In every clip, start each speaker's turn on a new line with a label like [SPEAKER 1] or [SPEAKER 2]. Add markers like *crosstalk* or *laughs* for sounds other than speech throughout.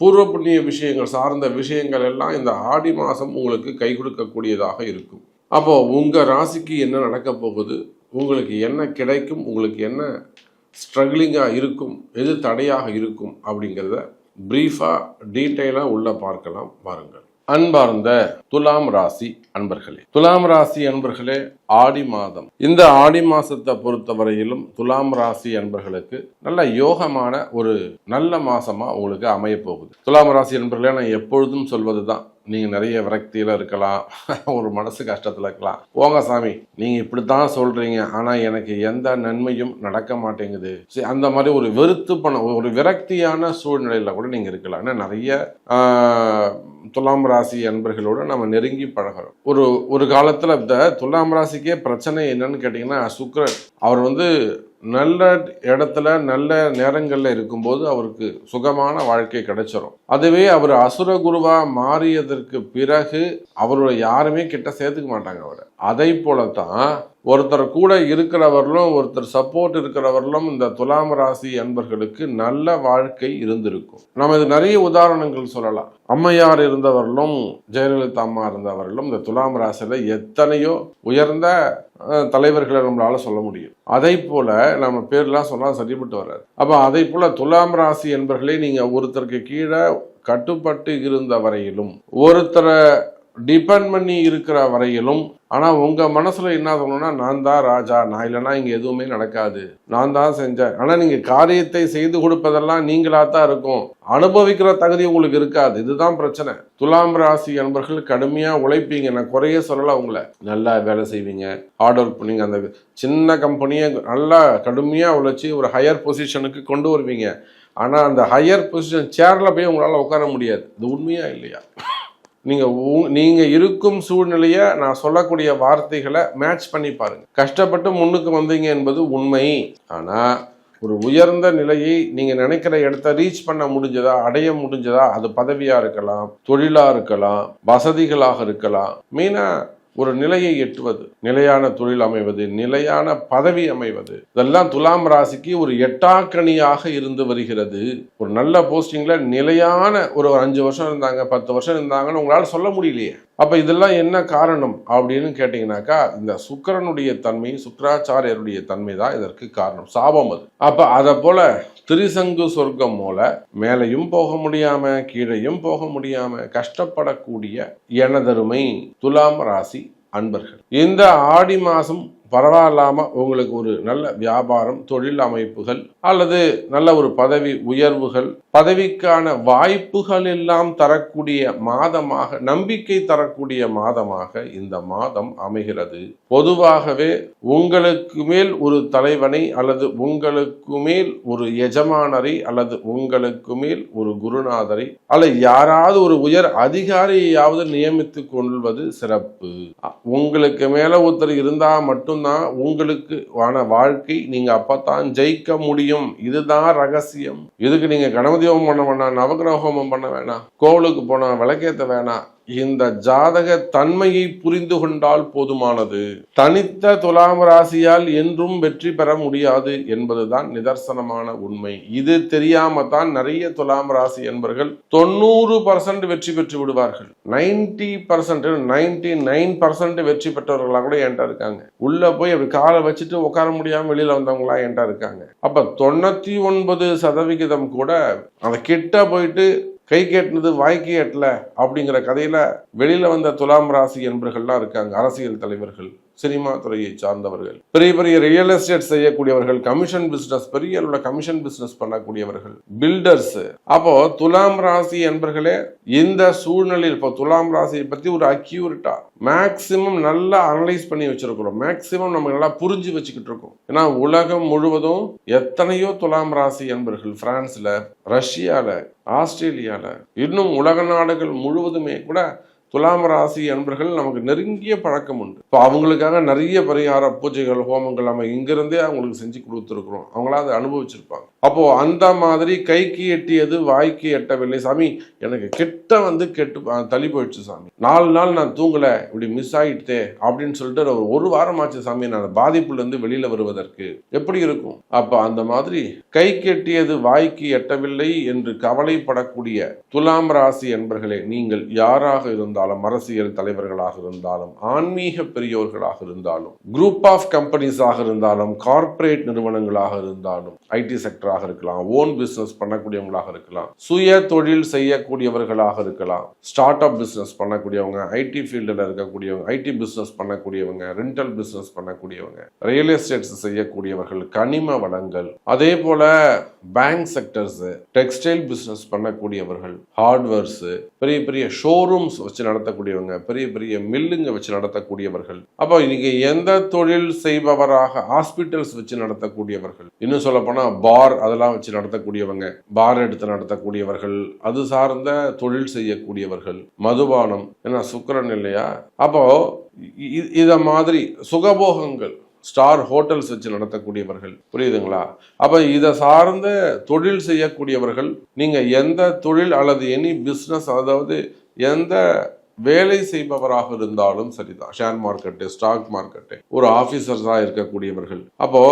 [SPEAKER 1] பூர்வ புண்ணிய விஷயங்கள் சார்ந்த விஷயங்கள் எல்லாம் இந்த ஆடி மாதம் உங்களுக்கு கை கொடுக்கக்கூடியதாக இருக்கும். அப்போ உங்கள் ராசிக்கு என்ன நடக்க போகுது? உங்களுக்கு என்ன கிடைக்கும்? உங்களுக்கு என்ன ஸ்ட்ரகிளிங்காக இருக்கும்? எது தடையாக இருக்கும்? அப்படிங்கிறத ப்ரீஃபாக டீட்டெயிலாக உள்ளே பார்க்கலாம். பாருங்கள் அன்பார்ந்த துலாம் ராசி அன்பர்களே. துலாம் ராசி அன்பர்களே ஆடி மாதம். இந்த ஆடி மாசத்தை பொறுத்தவரையிலும் துலாம் ராசி அன்பர்களுக்கு நல்ல யோகமான ஒரு நல்ல மாசமா உங்களுக்கு அமைய போகுது துலாம் ராசி அன்பர்களே நான் எப்பொழுதும் சொல்வதுதான் நீங்க நிறைய விரக்தியில இருக்கலாம் *laughs* ஒரு மனசு கஷ்டத்துல இருக்கலாம். போங்க சாமி நீங்க இப்படித்தான் சொல்றீங்க ஆனா எனக்கு எந்த நன்மையும் நடக்க மாட்டேங்குது. சரி, அந்த மாதிரி ஒரு வெறுத்து பண்ண ஒரு விரக்தியான சூழ்நிலையில கூட நீங்க இருக்கலாம். ஏன்னா நிறைய துலாம் ராசி அன்பர்களோடு நம்ம நெருங்கி பழகிறோம் ஒரு ஒரு காலத்தில் இந்த துலாம் ராசிக்கே பிரச்சனை என்னன்னு கேட்டிங்கன்னா சுக்கிரன். அவர் வந்து நல்ல இடத்துல நல்ல நேரங்களில் இருக்கும்போது அவருக்கு சுகமான வாழ்க்கை கிடைச்சிரும். அதுவே அவர் அசுர குருவாக மாறியதற்கு பிறகு அவரோட யாருமே கிட்ட சேர்த்துக்க மாட்டாங்க அவரை. அதை போலத்தான் ஒருத்தர் கூட இருக்கிறவர்களும் ஒருத்தர் சப்போர்ட் இருக்கிறவர்களும் இந்த துலாம் ராசி அன்பர்களுக்கு நல்ல வாழ்க்கை இருந்திருக்கும். நம்ம இது நிறைய உதாரணங்கள் சொல்லலாம். அம்மையார் இருந்தவர்களும் ஜெயலலிதா அம்மா இருந்தவர்களும் இந்த துலாம் ராசியில எத்தனையோ உயர்ந்த தலைவர்களை நம்மளால சொல்ல முடியும். அதை போல நம்ம பேர்லாம் சொன்னால் சரிபட்டு வர்றாரு அப்ப அதை போல துலாம் ராசி என்பர்களே நீங்க ஒருத்தருக்கு கீழே கட்டுப்பட்டு இருந்த வரையிலும் ஒருத்தரை டிபெண்ட் பண்ணி இருக்கிற வரையிலும் ஆனா உங்க மனசுல என்ன சொல்லணும்னா நான் தான் ராஜா நான் இல்லைன்னா இங்க எதுவுமே நடக்காது. நான் தான் செஞ்சேன். ஆனா நீங்க காரியத்தை செய்து கொடுப்பதெல்லாம் நீங்களா தான் இருக்கும். அனுபவிக்கிற தகுதி உங்களுக்கு இருக்காது. இதுதான் பிரச்சனை. துலாம் ராசி அன்பர்கள் கடுமையா உழைப்பீங்க. நான் குறைய சொல்லல உங்களை. நல்லா வேலை செய்வீங்க. ஹார்ட் ஒர்க் பண்ணீங்க. அந்த சின்ன கம்பெனியை நல்லா கடுமையா உழைச்சி ஒரு ஹையர் பொசிஷனுக்கு கொண்டு வருவீங்க. ஆனா அந்த ஹையர் பொசிஷன் சேர்ல போய் உங்களால உட்கார முடியாது. இது உண்மையா இல்லையா? நீங்கள் உங் நீங்கள் இருக்கும் சூழ்நிலையை நான் சொல்லக்கூடிய வார்த்தைகளை மேட்ச் பண்ணி பாருங்கள் கஷ்டப்பட்டு முன்னுக்கு வந்தீங்க என்பது உண்மை. ஆனால் ஒரு உயர்ந்த நிலையை நீங்கள் நினைக்கிற இடத்த ரீச் பண்ண முடிஞ்சதா அடைய முடிஞ்சதா அது பதவியாக இருக்கலாம் தொழிலாக இருக்கலாம் வசதிகளாக இருக்கலாம். மெயினாக ஒரு நிலையை எட்டுவது நிலையான தொழில் அமைவது நிலையான பதவி அமைவது. இதெல்லாம் துலாம் ராசிக்கு ஒரு எட்டாக்கணியாக இருந்து வருகிறது. ஒரு நல்ல போஸ்டிங்கில் நிலையான ஒரு அஞ்சு வருஷம் இருந்தாங்க பத்து வருஷம் இருந்தாங்கன்னு உங்களால் சொல்ல முடியலையே. அப்போ இதெல்லாம் என்ன காரணம் அப்படின்னு கேட்டிங்கனாக்கா இந்த சுக்கிரனுடைய தன்மை சுக்கராச்சாரியருடைய தன்மை தான் இதற்கு காரணம். சாபம் அது. அப்போ அதை போல திரிசங்கு சொர்க்கம் போல மேலையும் போக முடியாம கீழையும் போக முடியாம கஷ்டப்படக்கூடிய எனதருமை துலாம் ராசி அன்பர்கள். இந்த ஆடி மாதம் பரவாயில்லாமல் உங்களுக்கு ஒரு நல்ல வியாபாரம் தொழில் அமைப்புகள் அல்லது நல்ல ஒரு பதவி உயர்வுகள் பதவிக்கான வாய்ப்புகள் எல்லாம் தரக்கூடிய மாதமாக நம்பிக்கை தரக்கூடிய மாதமாக இந்த மாதம் அமைகிறது. பொதுவாகவே உங்களுக்கு மேல் ஒரு தலைவனை அல்லது உங்களுக்கு மேல் ஒரு எஜமானரை அல்லது உங்களுக்கு மேல் ஒரு குருநாதரை அல்லது யாராவது ஒரு உயர் அதிகாரியையாவது நியமித்து கொள்வது சிறப்பு. உங்களுக்கு மேல ஒருத்தர் இருந்தா மட்டும்தான் உங்களுக்கு ஆன வாழ்க்கை நீங்க அப்பதான் ஜெயிக்க முடியும். இதுதான் ரகசியம். இதுக்கு நீங்க கணபதி ஹோமம் பண்ண வேணாம் நவகிரக ஹோமம் பண்ண வேணாம் கோவிலுக்கு போனா விளக்கேற்ற வேணாம். இந்த ஜாதக தன்மையை புரிந்து கொண்டால் போதுமானது. தனித்த துலாம் ராசியால் என்றும் வெற்றி பெற முடியாது என்பதுதான் நிதர்சனமான உண்மை. இது தெரியாம தான் நிறைய துலாம் ராசி என்பர்கள் தொண்ணூறு பர்சன்ட் வெற்றி பெற்று விடுவார்கள். Ninety percent ninety nine percent வெற்றி பெற்றவர்களா கூட என்கிட்ட இருக்காங்க. உள்ள போய் அப்படி காலை வச்சுட்டு உட்கார முடியாம வெளியில வந்தவங்களா என்கிட்ட இருக்காங்க. அப்ப தொண்ணூத்தி ஒன்பது சதவிகிதம் கூட அதை கிட்ட போயிட்டு கை கேட்டினது வாய்க்கு எட்டல அப்படிங்கிற கதையில வெளியில வந்த துலாம் ராசி என்பர்கள்லாம் இருக்காங்க அரசியல் தலைவர்கள். சினிமா துறையை சார்ந்தவர்கள். பெரிய பெரிய ரியல் எஸ்டேட் செய்யக்கூடியவர்கள் கமிஷன் பிசினஸ் பெரிய அளவுல கமிஷன் பிசினஸ் பண்ணக்கூடியவர்கள் பில்டர்ஸ் அப்போ துலாம் ராசி என்பர்களே இந்த சூழ்நிலையில் இப்போ துலாம் ராசியை பத்தி ஒரு அக்யூரிட்டா மேக்சிமம் நல்லா அனலைஸ் பண்ணி வச்சிருக்கிறோம். மேக்சிமம் நம்ம நல்லா புரிஞ்சு வச்சுக்கிட்டு இருக்கோம். ஏன்னா உலகம் முழுவதும் எத்தனையோ துலாம் ராசி என்பர்கள் பிரான்ஸ்ல ரஷ்யால ஆஸ்திரேலியால இன்னும் உலக நாடுகள் முழுவதுமே கூட துலாம் ராசி அன்பர்கள் நமக்கு நெருங்கிய பழக்கம் உண்டு. இப்போ அவங்களுக்காக நிறைய பரிகார பூஜைகள் ஹோமங்கள் நம்ம இங்கிருந்தே அவங்களுக்கு செஞ்சு கொடுத்துருக்குறோம். அவங்களா அதை அனுபவிச்சிருப்பாங்க. அப்போ அந்த மாதிரி கைக்கு எட்டியது வாய்க்கு எட்டவில்லை. சாமி எனக்கு கெட்ட வந்து கெட்டு தள்ளி போயிடுச்சு சாமி. நாலு நாள் நான் தூங்கலை இப்படி மிஸ் ஆயிட்டே அப்படின்னு சொல்லிட்டு ஒரு ஒரு வாரம் ஆச்சு சாமி நான் பாதிப்புல இருந்து வெளியில வருவதற்கு எப்படி இருக்கும்? அப்போ அந்த மாதிரி கைக்கு எட்டியது வாய்க்கு எட்டவில்லை என்று கவலைப்படக்கூடிய துலாம் ராசி என்பர்களே நீங்கள் யாராக இருந்தால் இருந்தாலும் அரசியல் தலைவர்களாக இருந்தாலும் ஆன்மீக பெரியோர்களாக இருந்தாலும் குரூப் ஆஃப் கம்பெனிஸாக இருந்தாலும் கார்ப்பரேட் நிறுவனங்களாக இருந்தாலும் ஐடி செக்டராக இருக்கலாம் ஓன் பிசினஸ் பண்ணக்கூடியவங்களாக இருக்கலாம் சுய தொழில் செய்யக்கூடியவர்களாக இருக்கலாம் ஸ்டார்ட் அப் பிசினஸ் பண்ணக்கூடியவங்க ஐடி ஃபீல்டில் இருக்கக்கூடியவங்க ஐடி பிசினஸ் பண்ணக்கூடியவங்க ரெண்டல் பிசினஸ் பண்ணக்கூடியவங்க ரியல் எஸ்டேட்ஸ் செய்யக்கூடியவர்கள் கனிம வளங்கள் அதே போல பேங்க் செக்டர்ஸ் டெக்ஸ்டைல் பிசினஸ் பண்ணக்கூடியவர்கள் ஹார்ட்வேர்ஸ் பெரிய பெரிய ஷோரூம்ஸ் வச்சு நடத்தக்கூடியவங்க பெரிய பெரிய மில்லுங்க வச்சு நடத்தக்கூடியவர்கள். அப்போ இன்னைக்கு எந்த தொழில் செய்பவராக ஹாஸ்பிட்டல்ஸ் வச்சு நடத்தக்கூடியவர்கள்? இன்னும் சொல்ல பார் அதெல்லாம் வச்சு நடத்தக்கூடியவங்க பார் எடுத்து நடத்தக்கூடியவர்கள் அது சார்ந்த தொழில் செய்யக்கூடியவர்கள் மதுபானம் ஏன்னா சுக்கிரன் இல்லையா? அப்போ இதை மாதிரி சுகபோகங்கள் ஸ்டார் ஹோட்டல்ஸ் வச்சு நடத்தக்கூடியவர்கள் புரியுதுங்களா? அப்போ இதை சார்ந்த தொழில் செய்யக்கூடியவர்கள் நீங்கள் எந்த தொழில் அல்லது எனி பிஸ்னஸ் அதாவது எந்த வேலை செய்பவராக இருந்தாலும் சரிதான். ஷேர் மார்க்கெட்டு ஸ்டாக் மார்க்கெட்டு ஒரு ஆபீசர்ஸாக இருக்கக்கூடியவர்கள். அப்போ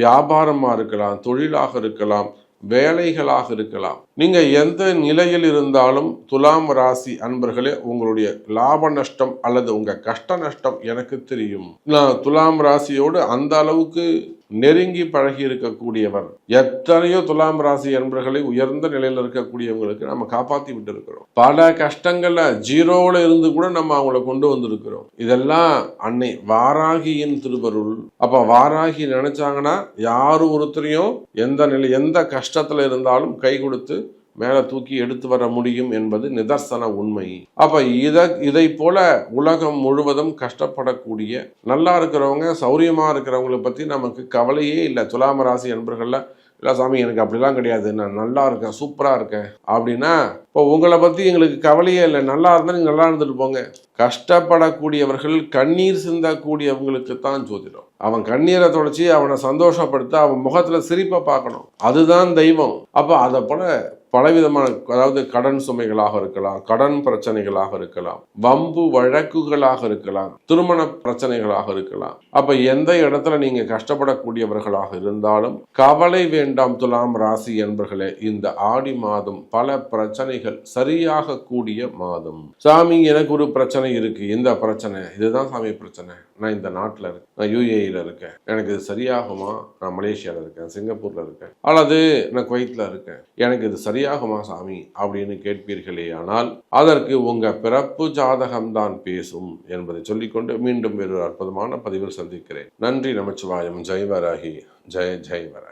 [SPEAKER 1] வியாபாரமாக இருக்கலாம் தொழிலாக இருக்கலாம் வேலைகளாக இருக்கலாம். நீங்க எந்த நிலையில் இருந்தாலும் துலாம் ராசி அன்பர்களே உங்களுடைய லாப நஷ்டம் அல்லது உங்க கஷ்ட நஷ்டம் எனக்கு தெரியும். நான் துலாம் ராசியோடு அந்த அளவுக்கு நெருங்கி பழகி இருக்கக்கூடியவர் எத்தனையோ துலாம் ராசி என்பர்களை உயர்ந்த நிலையில் இருக்கக்கூடியவங்களுக்கு நம்ம காப்பாத்தி விட்டு இருக்கிறோம் பல கஷ்டங்கள்ல ஜீரோவில் இருந்து கூட நம்ம அவங்கள கொண்டு வந்திருக்கிறோம். இதெல்லாம் அன்னை வாராகியின் திருவருள். அப்ப வாராகி நினைச்சாங்கன்னா யாரும் ஒருத்தரையும் எந்த நிலை எந்த கஷ்டத்துல இருந்தாலும் கை கொடுத்து மேலே தூக்கி எடுத்து வர முடியும் என்பது நிதர்சன உண்மை. அப்போ இதை இதை போல உலகம் முழுவதும் கஷ்டப்படக்கூடிய நல்லா இருக்கிறவங்க சௌரியமாக இருக்கிறவங்களை பற்றி நமக்கு கவலையே இல்லை. துலாம ராசி நண்பர்களில் இல்லை சாமி எனக்கு அப்படிலாம் கிடையாது. நான் நல்லா இருக்கேன் சூப்பராக இருக்கேன். அப்படின்னா இப்போ உங்களை பற்றி எங்களுக்கு கவலையே இல்லை. நல்லா இருந்தால் நீங்கள் நல்லா இருந்துட்டு போங்க. கஷ்டப்படக்கூடியவர்கள் கண்ணீர் சிந்தக்கூடியவங்களுக்கு தான் ஜோதிடம். அவன் கண்ணீரை தொடச்சி அவனை சந்தோஷப்படுத்த அவன் முகத்தில் சிரிப்பை பார்க்கணும். அதுதான் தெய்வம். அப்போ அதை போல பலவிதமான அதாவது கடன் சுமைகளாக இருக்கலாம் கடன் பிரச்சனைகளாக இருக்கலாம் வம்பு வழக்குகளாக இருக்கலாம் திருமண பிரச்சனைகளாக இருக்கலாம். அப்ப எந்த இடத்துல நீங்க கஷ்டப்படக்கூடியவர்களாக இருந்தாலும் கவலை வேண்டாம் துலாம் ராசி என்பர்களே இந்த ஆடி மாதம் பல பிரச்சனைகள் சரியாக கூடிய மாதம். சாமி எனக்கு ஒரு பிரச்சனை இருக்கு. இந்த பிரச்சனை இதுதான் சாமி பிரச்சனை. நான் இந்த நாட்டில் இருக்கேன். நான் யூஏஇல இருக்கேன். எனக்கு இது சரியாகுமா? நான் மலேசியாவில் இருக்கேன் சிங்கப்பூர்ல இருக்கேன். அல்லது நான் குவைத்தில் இருக்கேன். எனக்கு இது சரி சரியாகுமா சாமி அப்படின்னு கேட்பீர்களே ஆனால் அதற்கு உங்க பிறப்பு ஜாதகம்தான் பேசும் என்பதை சொல்லிக்கொண்டு மீண்டும் வேறு அற்புதமான பதிவில் சந்திக்கிறேன். நன்றி நமச்சிவாயம். ஜெய்வராகி. ஜெய ஜெய்வராகி.